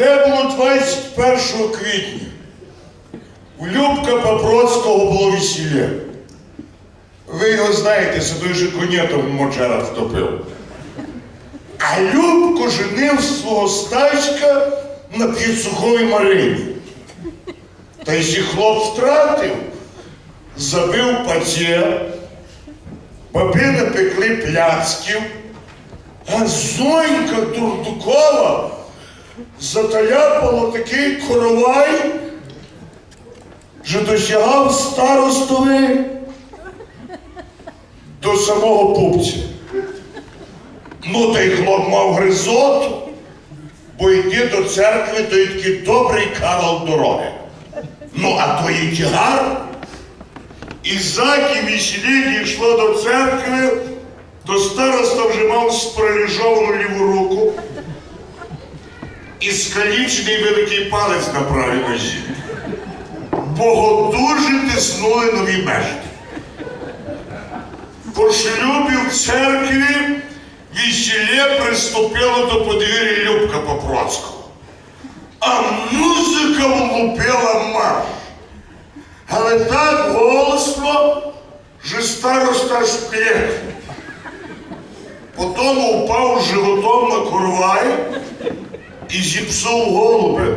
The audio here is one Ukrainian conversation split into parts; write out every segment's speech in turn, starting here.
Це було 21 квітня. У Любка Попроцького було весілля. Ви його знаєте, це той же конєтом мочара втопив. А Любко женив свого стачка на п'єцуховій Марині. Та якщо хлоп втратив, забив пацієнт, баби напекли пляцків, а Зонька Турдукова заталяпала такий коровай, що досягав старостовий до самого пупця. Ну, та й хлоп мав гризоту, бо йти до церкви, то й такий добрий карал дороги. Ну, а то і тягар. І заки весілля йшло до церкви, то староста вже мав спараліжовану ліву руку і скалічений великий палець на правій нозі. Богодуже тиснули нові межі. По шлюбі в церкві весілля приступило до подвір'я Любка Попроцького. А музика влупила марш. Але так голосно, що староста плєх. Потім упав животом на коровай і зіпсув голуби.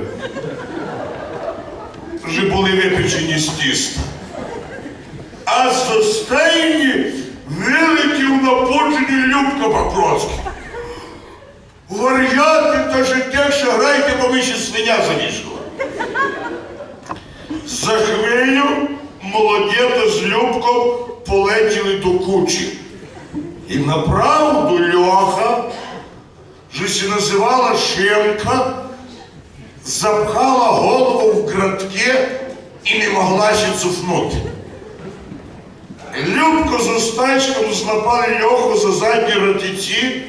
Вже були випечені з тіста. А з стайні вилетів напочений Любка Попроцький. Вар'яти та життя грайте, бо ми ще свиня завішала. За хвилю молодята з Любком полетіли до кучі. І направду Льоха, називала Шемка, запхала голову в градки і не могла ще цуфнути. Любко з остачком злапали Льоху за задні ратиці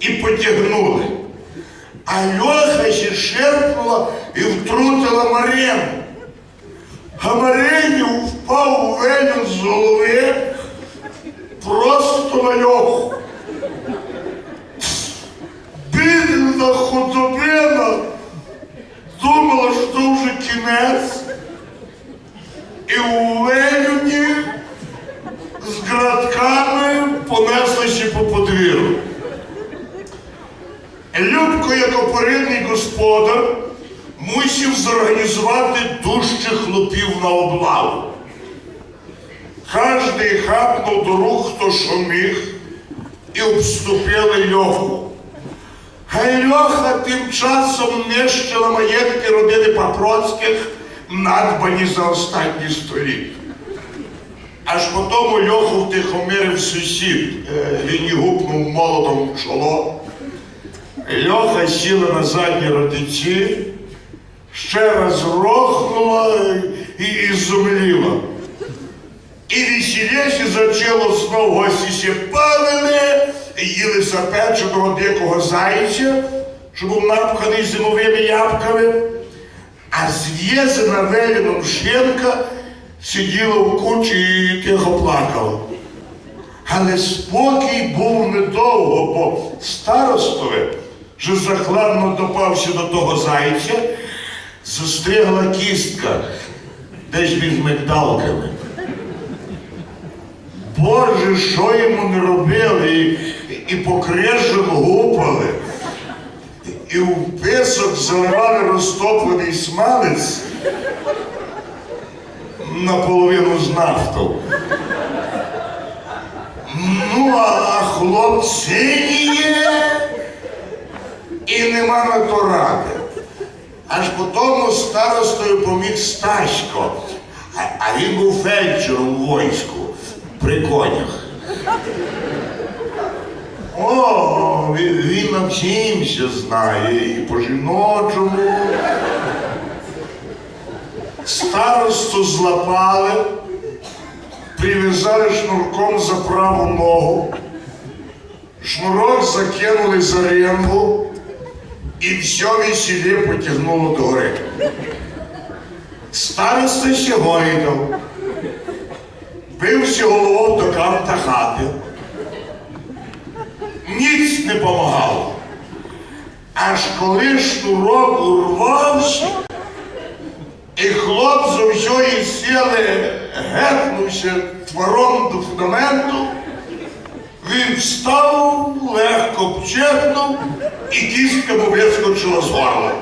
і потягнули. А Льоха ще шерпнула і втрутила Марену. А Марені впав у веню з голови просто на Льоху. Вже. І у венюні з градками понесли ще по подвір'ю. Любко, як опоридний господар, мусив зорганізувати дужчих хлопів на облаву. Кожний хапнув до рук, хто що міг, і обступили Льоху. А Льоха тим часом нищила маєтки родини Папроцьких, надбані за останні століття. Аж потім Льоху втихомирив сусід, Е, він і гупнув молотом в чоло. Льоха сіла на задні родиці, ще раз рохнула і, і зумліла. І весілєші зачало знов гості сі палили, їли запеченого дикого зайця, що був напханий зимовими ябками, а зв'язана веліном шинка сиділа в кучі і тихо плакала. Але спокій був недовго, бо старостове, що захладно допався до того зайця, зустрігла кістка десь між мигдалками. Боже, що йому не робили, і, і покрижем гупали, і в писок заливали розтоплений смалець наполовину з нафтою. Ну, а хлопці є, і нема на то ради. Аж потому старостою поміг Стасько, а він був фельдшером у війську при конях. О, він, він на знає, і по жіночому. Старосту злапали, прив'язали шнурком за праву ногу, шнурок закинули за рембу і все весілля потягнуло до гори. Староста ще гойдав, бився головою до канта хати. Ніц не помагало. Аж коли шнурок урвався, і хлоп з усієї сили гепнувся твором до фундаменту, він встав, легко пчепнув, і кістка вискочила з горла.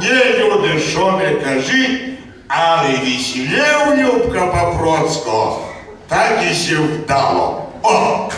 Ні, люди, що не кажіть, але весілєв Любка Папроцького, так і сі вдало. О!